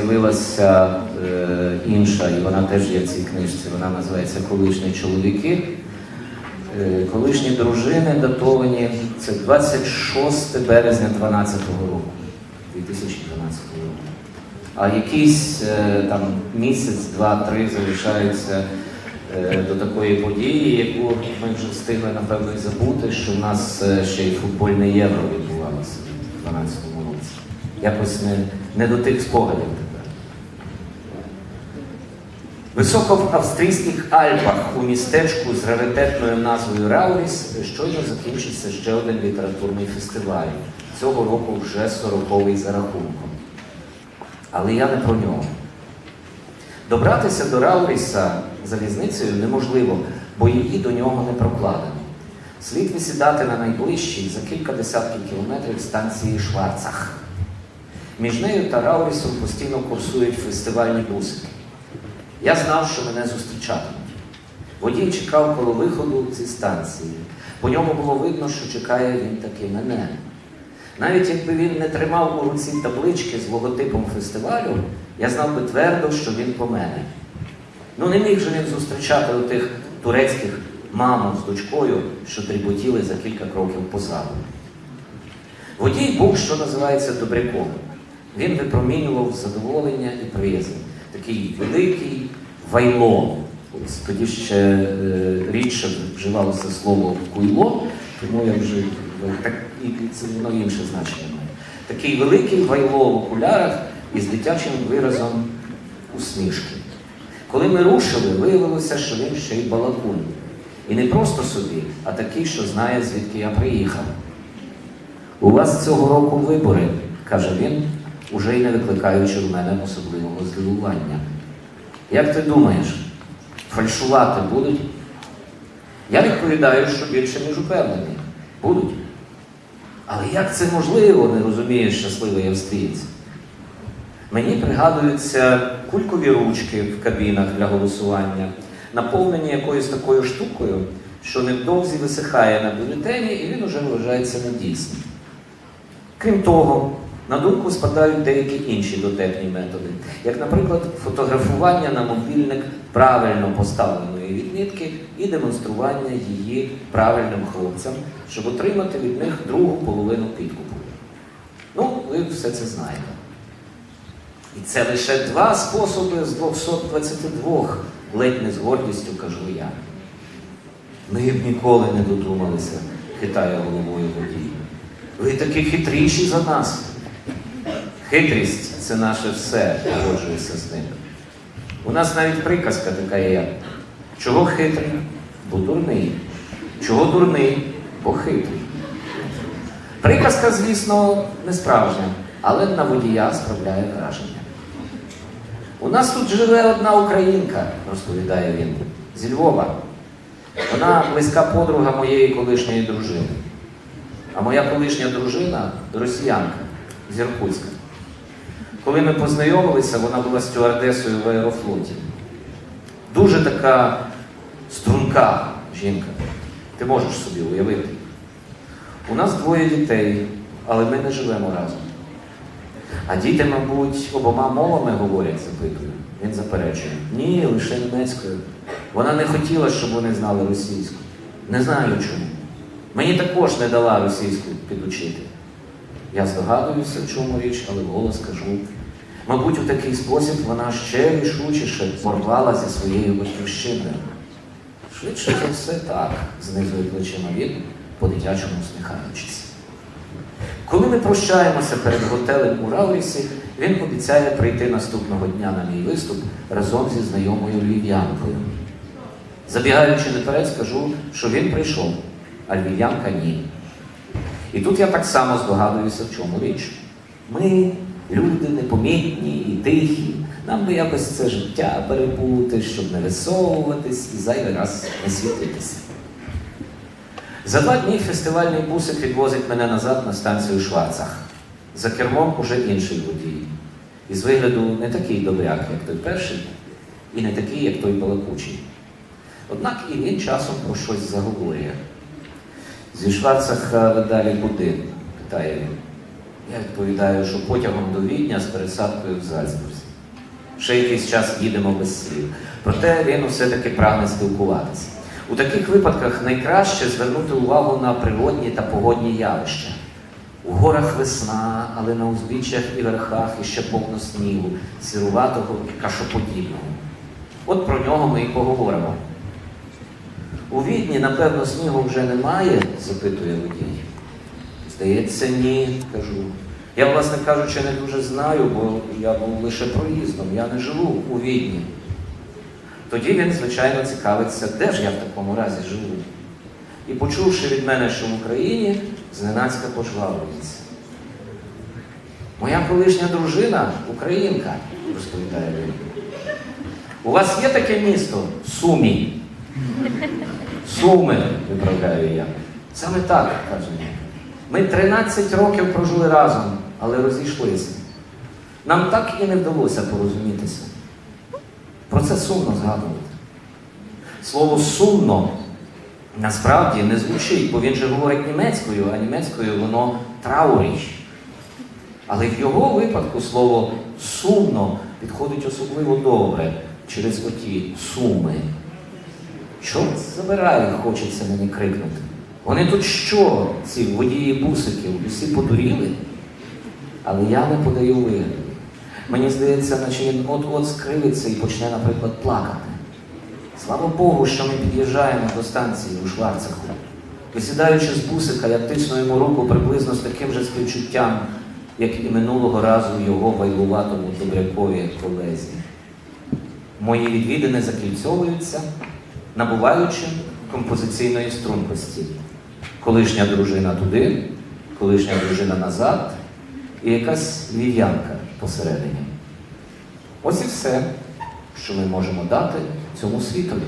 З'явилася е, інша, і вона теж є в цій книжці. Вона називається Колишні чоловіки. Е, колишні дружини датовані. Це 26 березня 12 року, 2012 року. А якийсь е, там місяць, два-три залишаються е, до такої події, яку ми вже встигли напевно забути, що в нас е, ще й футбольне євро відбувалося в 2012 році. Якось не, не до тих спогадів. Високо в австрійських Альпах у містечку з раритетною назвою Рауріс щойно закінчився ще один літературний фестиваль. Цього року вже 40-й за рахунком. Але я не про нього. Добратися до Рауріса залізницею неможливо, бо її до нього не прокладено. Слід висідати на найближчій за кілька десятків кілометрів станції Шварцах. Між нею та Раурісом постійно курсують фестивальні бусики. Я знав, що мене зустрічатимуть. Водій чекав коло виходу зі станції. По ньому було видно, що чекає він таки мене. Навіть якби він не тримав у руці таблички з логотипом фестивалю, я знав би твердо, що він по мене. Ну не міг же він зустрічати отих турецьких мамок з дочкою, що тріботіли за кілька кроків позаду. Водій був, що називається добряком. Він випромінював задоволення і приязнь. Такий великий вайло. Ось тоді ще е, рідше вживалося слово куйло, тому я вже ну, так, і це воно інше значення має. Такий великий вайло в окулярах із дитячим виразом усмішки. Коли ми рушили, виявилося, що він ще й балакун. І не просто собі, а такий, що знає, звідки я приїхав. У вас цього року вибори, каже він, уже й не викликаючи в мене особливого здивування. Як ти думаєш, фальшувати будуть? Я відповідаю, що більше, ніж упевнений. Будуть. Але як це можливо, не розуміє щасливий австрієць? Мені пригадуються кулькові ручки в кабінах для голосування, наповнені якоюсь такою штукою, що невдовзі висихає на бюлетені, і він уже вважається недійсним. Крім того, на думку спадають деякі інші дотепні методи, як, наприклад, фотографування на мобільник правильно поставленої відмітки і демонстрування її правильним хлопцям, щоб отримати від них другу половину підкупу. Ну, ви все це знаєте. І це лише два способи з 222, ледь не з гордістю кажу я. Ми б ніколи не додумалися, хитає головою водій. Ви такі хитріші за нас. Хитрість це наше все, погоджується з ним. У нас навіть приказка така є. Чого хитрий? Бо дурний. Чого дурний? Бо хитрий. Приказка, звісно, не справжня, але на водія справляє враження. У нас тут живе одна українка, розповідає він, зі Львова. Вона близька подруга моєї колишньої дружини. А моя колишня дружина росіянка з Іркутська. Коли ми познайомилися, вона була стюардесою в аерофлоті. Дуже така струнка жінка. Ти можеш собі уявити. У нас двоє дітей, але ми не живемо разом. А діти, мабуть, обома мовами говорять, запитую. Він заперечує. Ні, лише німецькою. Вона не хотіла, щоб вони знали російську. Не знаю чому. Мені також не дала російську підучити. Я здогадуюся, в чому річ, але вголос кажу. Мабуть, у такий спосіб вона ще рішучіше порвала зі своєю батьківщиною. Швидше за все так, знизує плечима він, по-дитячому усміхаючись. Коли ми прощаємося перед готелем у Раурісі, він обіцяє прийти наступного дня на мій виступ разом зі знайомою львів'янкою. Забігаючи наперед, скажу, що він прийшов, а львів'янка ні. І тут я так само здогадуюся, в чому річ. Ми, люди непомітні і тихі, нам би якось це життя перебути, щоб не висовуватись і зайвий раз не світитися. За два дні фестивальний бусик відвозить мене назад на станцію Шварцах. За кермом уже інший водій. Із вигляду не такий добряк, як той перший, і не такий, як той балакучий. Однак і він часом про щось заговорює. Зі Шварцаха ви далі куди? питає він. Я відповідаю, що потягом до Відня з пересадкою в Зальцбурзі. ще якийсь час їдемо без слів. Проте він все-таки прагне спілкуватися. У таких випадках найкраще звернути увагу на природні та погодні явища. У горах весна, але на узбіччях і верхах іще повно снігу, сіруватого і кашоподібного. От про нього ми і поговоримо. У Відні, напевно, снігу вже немає, запитує водій. Здається, ні, кажу. Я, власне кажучи, не дуже знаю, бо я був лише проїздом, я не живу у Відні. Тоді він, звичайно, цікавиться, де ж я в такому разі живу. І почувши від мене, що в Україні, зненацька пожвавлюється. Моя колишня дружина українка, розповідає він. У вас є таке місто? Сумі. Суми, виправляю я. Саме так, каже він. Ми 13 років прожили разом, але розійшлися. Нам так і не вдалося порозумітися. Про це сумно згадувати. Слово сумно насправді не звучить, бо він же говорить німецькою, а німецькою воно трауріч. Але в його випадку слово сумно підходить особливо добре через оті суми. Чорт забирає, хочеться мені крикнути. Вони тут що, ці водії бусиків, усі подуріли? Але я не подаю вигляду. Мені здається, наче він от-от скривиться і почне, наприклад, плакати. Слава Богу, що ми під'їжджаємо до станції у Шварцаху. Висідаючи з бусика, я тисну йому руку приблизно з таким же співчуттям, як і минулого разу його байлуватому добрякові колезі. Мої відвідини закільцьовуються, набуваючи композиційної стрункості. Колишня дружина туди, колишня дружина назад і якась лів'янка посередині. Ось і все, що ми можемо дати цьому світові.